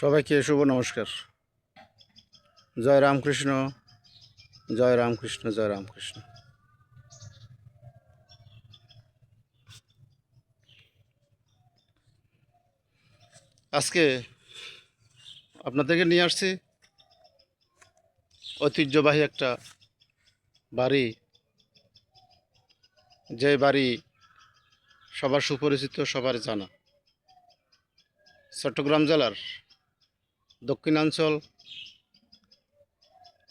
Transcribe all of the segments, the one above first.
সবাইকে শুভ নমস্কার। জয় রামকৃষ্ণ জয় রামকৃষ্ণ জয় রামকৃষ্ণ। আজকে আপনাদেরকে নিয়ে আসছি ঐতিহ্যবাহী একটা বাড়ি। যে বাড়ি সবার সুপরিচিত, সবার জানা। চট্টগ্রাম জেলার দক্ষিণাঞ্চল,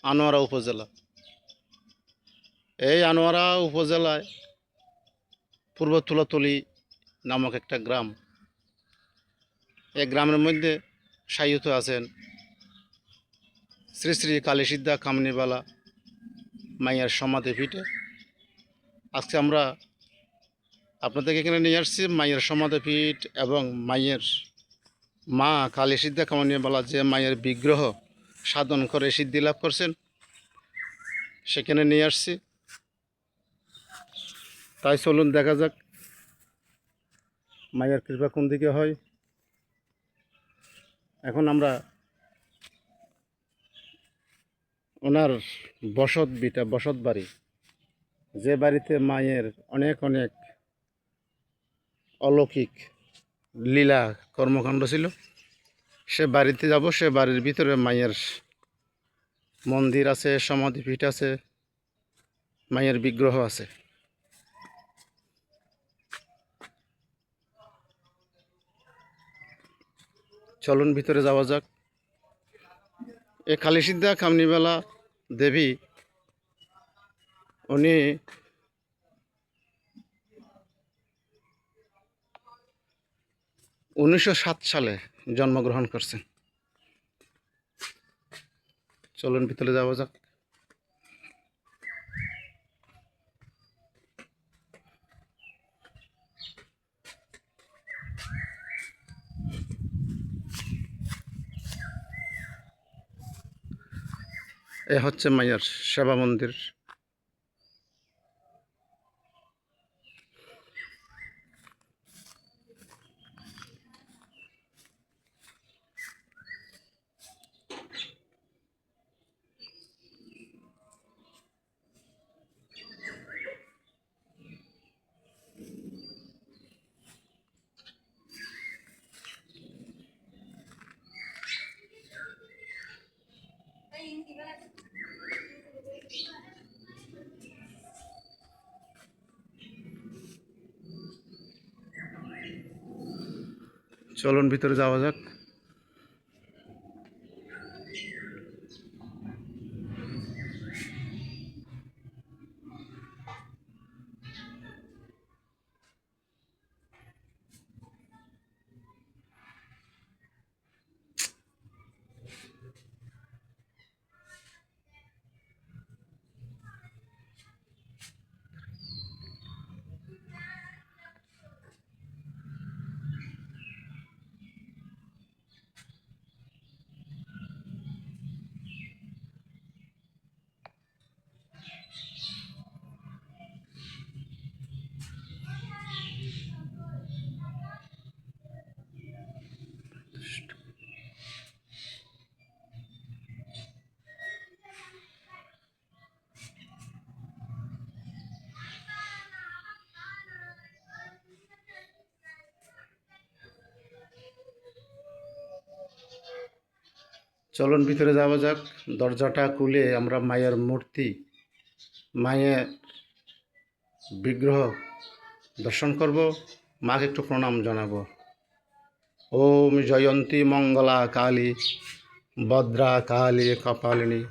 আনোয়ারা উপজেলা। এই আনোয়ারা উপজেলায় পূর্ব তুলাতলি নামক একটা গ্রাম। এই গ্রামের মধ্যে সাইয়ত আছেন শ্রী শ্রী কালীসিদ্ধা কামনিবালা মাইয়ার সমাধি পিঠে। আজকে আমরা আপনাদেরকে এখানে নিয়ে আসছি মাইয়ের সমাধিপীঠ এবং মাইয়ের মা কালী সিদ্ধা কামনিয়াবালা যে মায়ের বিগ্রহ সাধন করে সিদ্ধি লাভ করছেন, সেখানে নিয়ে আসছি। তাই চলুন দেখা যাক মায়ের কৃপা কোন দিকে হয়। এখন আমরা ওনার বসত বিটা, বসত বাড়ি। যে বাড়িতে মায়ের অনেক অনেক অলৌকিক লীলা কর্মকাণ্ড ছিল। সে বাড়িতে যাব, সে বাড়ির ভিতরে মায়ের মন্দির আছে, সমাধিপীঠ আছে, মায়ের বিগ্রহ আছে। চলুন ভিতরে যাওয়া যাক। এ কালীসিদ্ধা কামনিবেলা দেবী, উনি উনিশশো সাত সালে জন্মগ্রহণ করছেন। চলুন ভিতরে যাওয়া যাক। এ হচ্ছে মাইয়ার সেবা মন্দির। চলুন ভিতরে যাওয়া যাক। চলুন ভিতরে যাওয়া যাক। দরজাটা খুলে আমরা মায়ের মূর্তি, মায়ের বিগ্রহ দর্শন করব। মাকে একটু প্রণাম জানাব। ওম জয়ন্তী মঙ্গলা কালী, ভদ্রা কালী কপালিনী,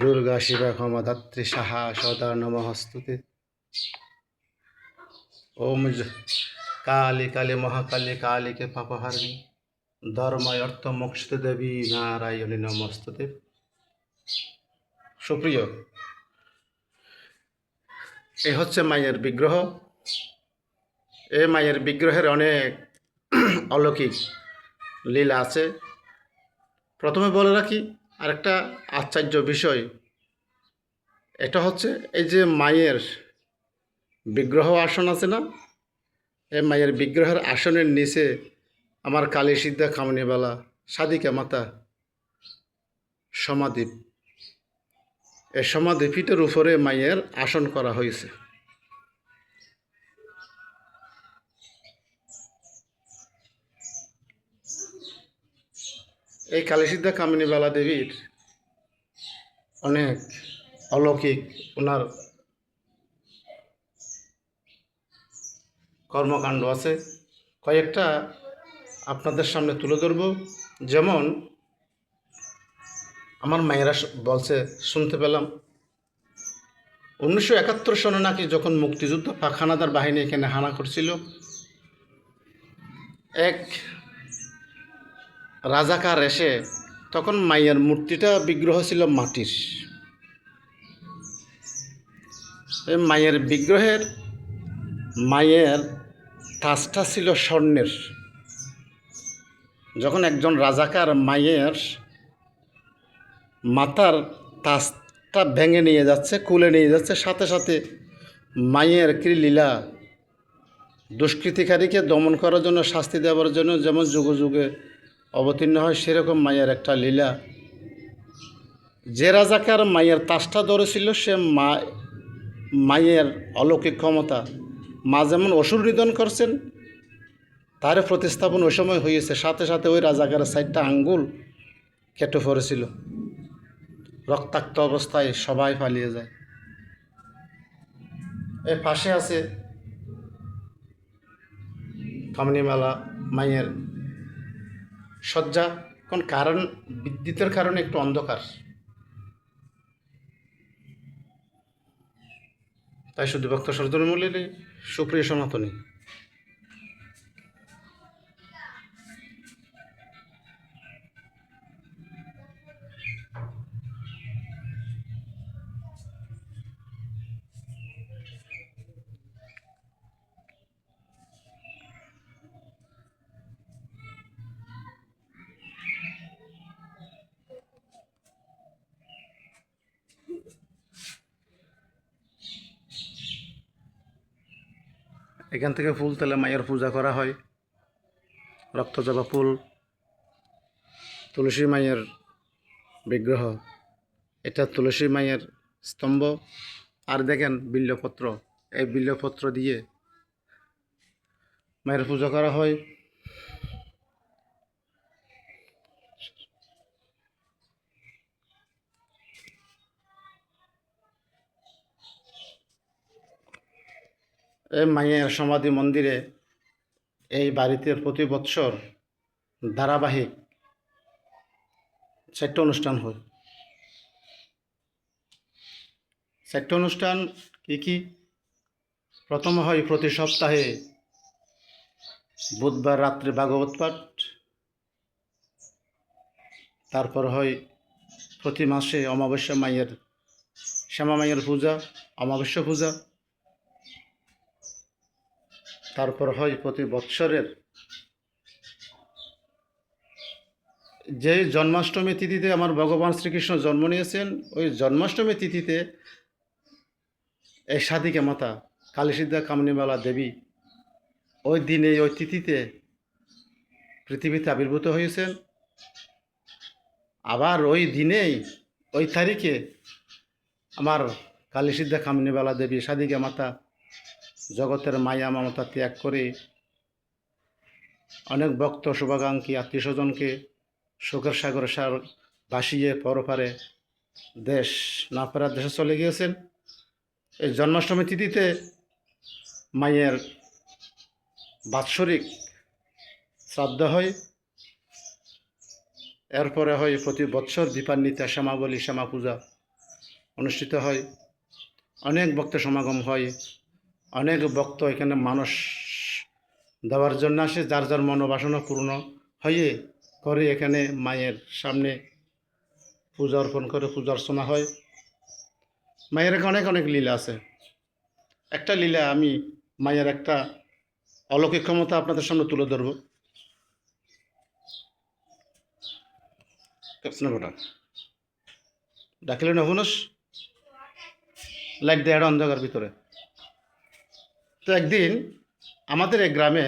দুর্গা শিবা ক্ষমধাত্রী সাহা সদা নমস্তুতে। ওম কালী কালী মহাকালী কালীকে পাপহারিণী। ধর্ময় অর্থ মোক্ষতে দেবী নারায়ণী নমস্তুতে। সুপ্রিয়, এ হচ্ছে মায়ের বিগ্রহ। এ মায়ের বিগ্রহের অনেক অলৌকিক লীলা আছে। প্রথমে বলে রাখি, আরেকটা আশ্চর্য বিষয়। এটা হচ্ছে, এই যে মায়ের বিগ্রহ আসন আছে না এই মায়ের বিগ্রহের আসনের নিচে আমার কালী সিদ্ধা খামনিবালা সাদিকা মাতা সমাধি এই সমাধি পিঠের উপরে মায়ের আসন করা হয়েছে। এই কালীসিদ্ধা কামিনী বালা দেবীর অনেক অলৌকিক ওনার কর্মকাণ্ড আছে। কয়েকটা আপনাদের সামনে তুলে ধরব। যেমন আমার মায়েরা বলছে, শুনতে পেলাম। উনিশশো একাত্তর সনে নাকি যখন মুক্তিযুদ্ধ পাখানাদার বাহিনী এখানে হানা করছিল, এক রাজাকার এসে তখন মায়ের মূর্তিটা বিগ্রহ ছিল মাটির। এই মায়ের বিগ্রহের, মায়ের তাজটা ছিল স্বর্ণের। যখন একজন রাজাকার মায়ের মাথার তাজটা ভেঙে নিয়ে যাচ্ছে, কুলে নিয়ে যাচ্ছে, সাথে সাথে মায়ের কি লীলা দুষ্কৃতিকারীকে দমন করার জন্য, শাস্তি দেওয়ার জন্য যেমন যুগে যুগে অবতীর্ণ হয়, সেরকম মায়ের একটা লীলা। যে রাজাকার মায়ের তাজটা ধরেছিল, সে মা মায়ের অলৌকিক ক্ষমতা মা যেমন অসুর নিধন করছেন তার প্রতিস্থাপন ওই সময় হয়েছে সাথে সাথে ওই রাজাকারের সাইডটা আঙ্গুল কেটে পড়েছিল। রক্তাক্ত অবস্থায় সবাই পালিয়ে যায়। এর পাশে আছে কামনিমালা মায়ের শয্যা। কোন কারণ, বিদ্যুতের কারণে একটু অন্ধকার। তাই শুধু ভক্ত সরদর মূল্যে সুপ্রিয় সনাতনী। এখান থেকে ফুল তেলে মায়ের পূজা করা হয়। রক্তজবা ফুল, তুলসী মায়ের বিগ্রহ, এটা তুলসী মায়ের স্তম্ভ। আর দেখেন বিল্লপত্র, এই বিল্লপত্র দিয়ে মায়ের পূজা করা হয়। মায়ের সমাধি মন্দিরে এই বাড়িতে প্রতি বৎসর ধারাবাহিক চারটে অনুষ্ঠান হয়। চারটে অনুষ্ঠান কী কী? প্রথম হয় প্রতি সপ্তাহে বুধবার রাত্রে ভাগবত পাঠ, তারপর হয় প্রতি মাসে অমাবস্যা মায়ের শ্যামা মায়ের পূজা, অমাবস্যা পূজা। তারপর হয় প্রতি বৎসরের যে জন্মাষ্টমী তিথিতে আমার ভগবান শ্রীকৃষ্ণ জন্ম নিয়েছেন, ওই জন্মাষ্টমী তিথিতে এই সাধিকা মাতা কালীসিদ্ধা কামনিমালা দেবী ওই দিনে, ওই তিথিতে পৃথিবীতে আবির্ভূত হয়েছেন। আবার ওই দিনেই, ওই তারিখে আমার কালীসিদ্ধা কামনিবালা দেবী সাধিকা মাতা জগতের মায়া, মমতা ত্যাগ করে অনেক ভক্ত, শুভাকাঙ্ক্ষী আত্মীয় স্বজনকে সুখের সাগর সার ভাসিয়ে পরপারে দেশ না ফেরার দেশে চলে গিয়েছেন। এই জন্মাষ্টমী তিথিতে মায়ের বাৎসরিক শ্রাদ্ধ হয়। এরপরে হয় প্রতি বৎসর দীপান্বিতা, শ্যামাবলী শ্যামা পূজা অনুষ্ঠিত হয়। অনেক ভক্ত সমাগম হয়। অনেক ভক্ত এখানে মানুষ দেওয়ার জন্য আসে, যার যার মনোবাসনা পূর্ণ হয়ে করে এখানে মায়ের সামনে পূজা অর্পণ করে, পূজা অর্চনা হয়। মায়ের এখানে অনেক অনেক লীলা আছে। একটা লীলা আমি মায়ের একটা অলৌকিক ক্ষমতা আপনাদের সামনে তুলে ধরব। ডাকিলেন অভুনস লাইট দেয় অন্ধকার ভিতরে। তো একদিন আমাদের এই গ্রামে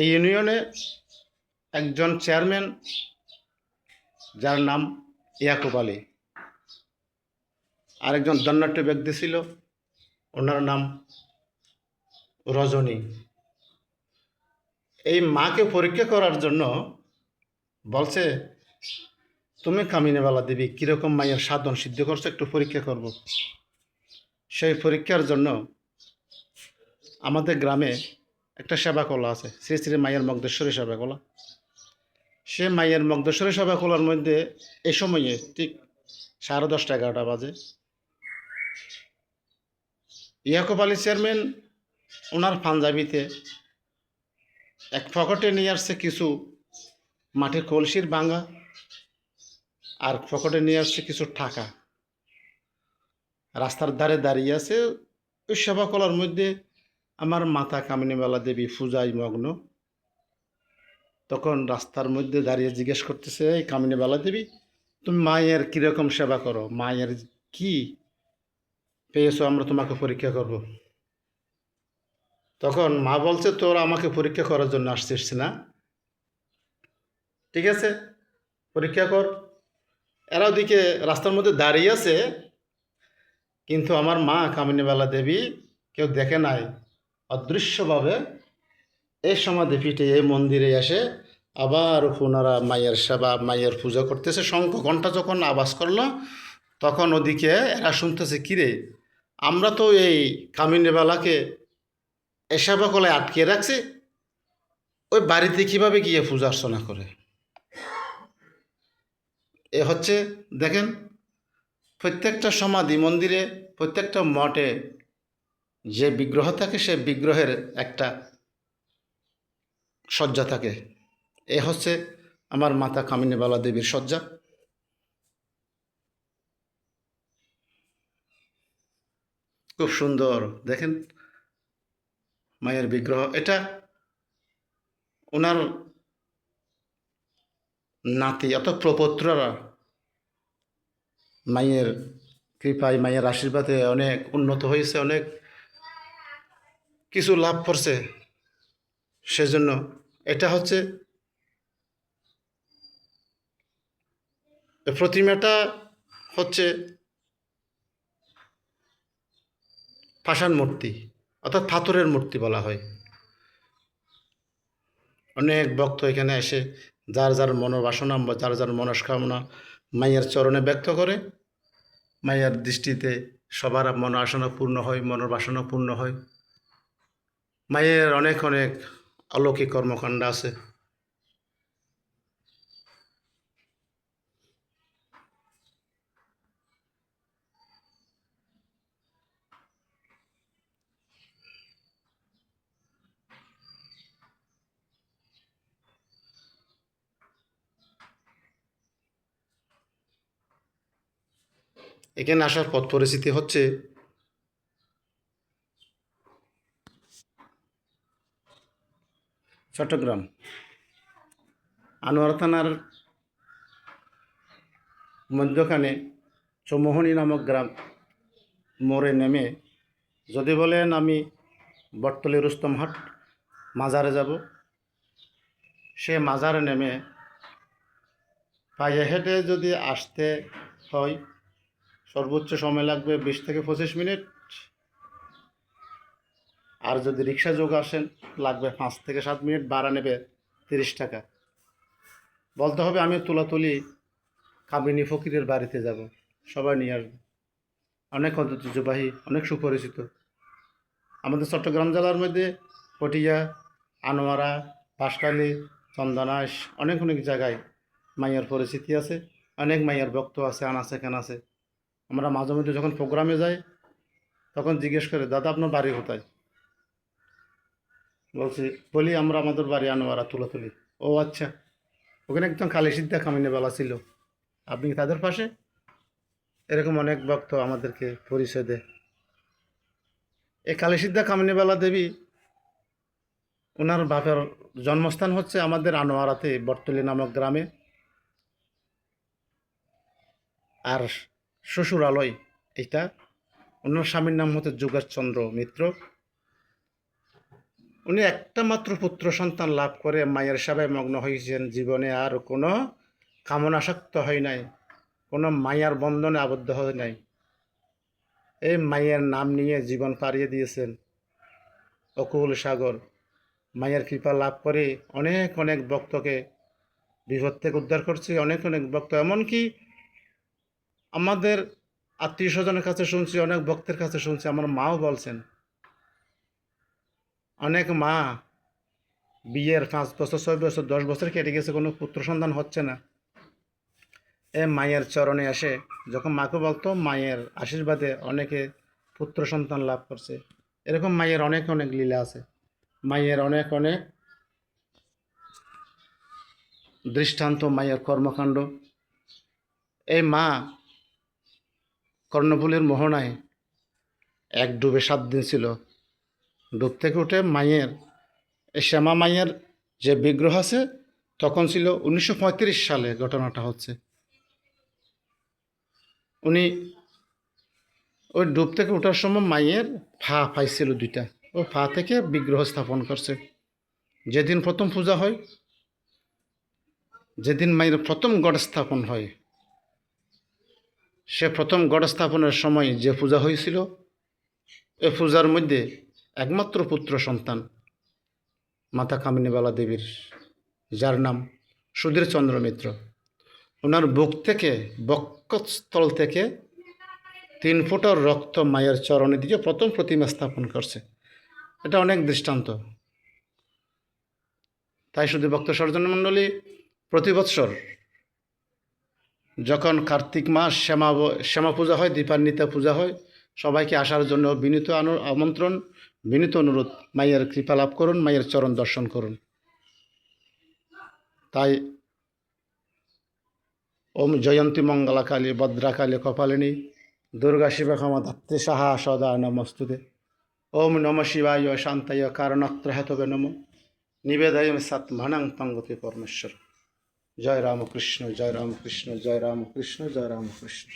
এই ইউনিয়নে একজন চেয়ারম্যান, যার নাম ইয়াকুব আলী। আরেকজন দন্নাট্য ব্যক্তি ছিল, ওনার নাম রজনী। এই মাকে পরীক্ষা করার জন্য বলছে, তুমি কামিনেওয়ালা দেবী, কীরকম মায়ের সাধন, সিদ্ধ করছ, একটু পরীক্ষা করব। সেই পরীক্ষার জন্য আমাদের গ্রামে একটা সেবা কলা আছে, শ্রী শ্রী মায়ের মগদেশ্বরী সেবা কলা সে মায়ের মগদেশ্বরী সেবা কলার মধ্যে এ সময়ে ঠিক সাড়ে দশটা এগারোটা বাজে। ইয়াকুব আলী চেয়ারম্যান ওনার পাঞ্জাবিতে এক পকেটে নিয়ে আসছে কিছু মাটির কলসির ভাঙা, আর পকেটে নিয়ে আসছে কিছু টাকা। রাস্তার ধারে দাঁড়িয়ে আছে। ওই সেবা কলার মধ্যে আমার মাতা কামিনীবালা দেবী পূজায় মগ্ন। তখন রাস্তার মধ্যে দাঁড়িয়ে জিজ্ঞেস করতেছে, এই কামিনীবালা দেবী, তুমি মায়ের কীরকম সেবা করো? মায়ের কি পেয়েছ? আমরা তোমাকে পরীক্ষা করব। তখন মা বলছে, তোর আমাকে পরীক্ষা করার জন্য আসছিস না। ঠিক আছে, পরীক্ষা কর। এরা ওদিকে রাস্তার মধ্যে দাঁড়িয়ে আছে। কিন্তু আমার মা কামিনীবালা দেবী কেউ দেখে নাই। অদৃশ্যভাবে এই সমাধি পিঠে এই মন্দিরে এসে আবার পুনরা মায়ের সেবা, মায়ের পূজা করতেছে। শঙ্খ ঘণ্টা যখন আবাস করল, তখন ওদিকে এরা শুনতেছে কিরে আমরা তো এই কামিনীবালাকে এ সেবা কলায় আটকে রাখছি। ওই বাড়িতে কীভাবে গিয়ে পূজা অর্চনা করে? এ হচ্ছে, দেখেন প্রত্যেকটা সমাধি মন্দিরে, প্রত্যেকটা মঠে যে বিগ্রহ থাকে, সে বিগ্রহের একটা শয্যা থাকে। এ হচ্ছে আমার মাতা কামিনীবালা দেবীর শয্যা। খুব সুন্দর, দেখেন মায়ের বিগ্রহ। এটা ওনার নাতি অত প্রপত্ররা মায়ের কৃপায়, মায়ের আশীর্বাদে অনেক উন্নত হয়েছে, অনেক কিছু লাভ করছে। সেজন্য এটা হচ্ছে প্রতিমাটা হচ্ছে পাষাণ মূর্তি, অর্থাৎ পাথরের মূর্তি বলা হয়। অনেক ভক্ত এখানে এসে, যার যার মনোবাসনা যার যার মনস্কামনা মায়ের চরণে ব্যক্ত করে, মায়ের দৃষ্টিতে সবার মন আসনা পূর্ণ হয়, মনের বাসনা পূর্ণ হয়। মায়ের অনেক অনেক অলৌকিক কর্মকাণ্ড আছে। এখানে আসার পথ পরিস্থিতি হচ্ছে চট্টগ্রাম। আনোয়ার থানার মধ্যখানে চৌমোহনী নামক গ্রাম মোড়ে নেমে যদি বলেন আমি বটতলি রুস্তমহাট মাজারে যাব। সে মাজারে নেমে পায়ে হেঁটে যদি আসতে হয় সর্বোচ্চ সময় লাগবে বিশ থেকে পঁচিশ মিনিট। আর যদি রিক্সা যোগ আসেন লাগবে পাঁচ থেকে সাত মিনিট, ভাড়া নেবে তিরিশ টাকা। বলতে হবে আমি তুলাতুলি কামিনী ফকিরের বাড়িতে যাব। সবাই নিয়ে আসবে। অনেক ঐতিহ্যবাহী, অনেক সুপরিচিত। আমাদের চট্টগ্রাম জেলার মধ্যে পটিয়া, আনোয়ারা, বাঁশখালী, চন্দনাশ, অনেক অনেক জায়গায় মাইয়ার পরিচিতি আছে, অনেক মাইয়ার ভক্ত আছে আনাছে কেন আছে আমরা মাঝে মধ্যে যখন প্রোগ্রামে যাই, তখন জিজ্ঞেস করে, দাদা, আপনার বাড়ি কোথায়? বলছি, বলি, আমরা আমাদের বাড়ি আনোয়ারা তুলে তুলি ও আচ্ছা। ওখানে একদম কালী সিদ্ধা কামিনে বেলা ছিল। আপনি তাদের পাশে? এরকম অনেক ভক্ত আমাদেরকে পরিচয় দেয়। এই কালী সিদ্ধা কামিনীবালা দেবী ওনার বাপের জন্মস্থান হচ্ছে আমাদের আনোয়ারাতে বর্তলি নামক গ্রামে। আর শ্বশুরালয় এটা ওনার স্বামীর নাম হচ্ছে যোগেশ চন্দ্র মিত্র। উনি একটা মাত্র পুত্র সন্তান লাভ করে, মায়ের সেবায় মগ্ন হয়েছেন। জীবনে আর কোনো কামনাসক্ত হয় নাই, কোনো মায়ার বন্ধনে আবদ্ধ হয় নাই। এই মায়ের নাম নিয়ে জীবন পাড়িয়ে দিয়েছেন অকুল সাগর। মায়ের কৃপা লাভ করে অনেক অনেক ভক্তকে বিপদ থেকে উদ্ধার করছে, অনেক অনেক ভক্ত। এমনকি আমাদের আত্মীয় স্বজনের কাছে শুনছি, অনেক ভক্তের কাছে শুনছি, আমার মাও বলছেন। অনেক মা বিয়ের পাঁচ বছর, ছয় বছর, দশ বছর কেটে গেছে, কোনো পুত্র সন্তান হচ্ছে না। এ মায়ের চরণে আসে যখন মাকে বলতো, মায়ের আশীর্বাদে অনেকে পুত্র সন্তান লাভ করছে। এরকম মায়ের অনেক অনেক লীলা আছে। মায়ের অনেক অনেক দৃষ্টান্ত, মায়ের কর্মকাণ্ড। এই মা কর্ণফুলের মোহনায় এক ডুবে সাত দিন ছিল। ডুব থেকে উঠে মায়ের শ্যামা মায়ের যে বিগ্রহ আছে, তখন ছিল উনিশশো পঁয়ত্রিশ সালে ঘটনাটা হচ্ছে। উনি ওই ডুব থেকে ওঠার সময় মায়ের ফা পাইছিল দুইটা। ও ফা থেকে বিগ্রহ স্থাপন করছে। যেদিন প্রথম পূজা হয়, যেদিন মায়ের প্রথম গড় স্থাপন হয় সে প্রথম গড় স্থাপনের সময় যে পূজা হয়েছিল, এ পূজার মধ্যে একমাত্র পুত্র সন্তান, মাতা কামিনীবালা দেবীর, যার নাম সুধীর চন্দ্র মিত্র। ওনার বুক থেকে, বক্ষস্থল থেকে তিন ফুটার রক্ত মায়ের চরণে দিয়ে প্রথম প্রতিমা স্থাপন করছে। এটা অনেক দৃষ্টান্ত। তাই শুধু ভক্ত সর্জন মণ্ডলী প্রতি বৎসর যখন কার্তিক মাস শ্যামা শ্যামা পূজা হয়, দীপান্বিতা পূজা হয়, সবাইকে আসার জন্য বিনীত আমন্ত্রণ, বিনীত অনুরোধ, মায়ের কৃপা লাভ করুন, মায়ের চরণ দর্শন করুন। তাই ওম জয়ন্তী মঙ্গলা কালী ভদ্রা কালী কপালিনী, দুর্গা শিবা ক্ষমা ধাত্রী সাহা সদা নমস্তুতে। ওম নম শিবায় শান্তায় কারণত্র হেতবে নম। নিবেদয় সাত মনাং পাঙ্গতি পরমেশ্বর। জয় রামকৃষ্ণ জয় রামকৃষ্ণ জয় রামকৃষ্ণ জয় রামকৃষ্ণ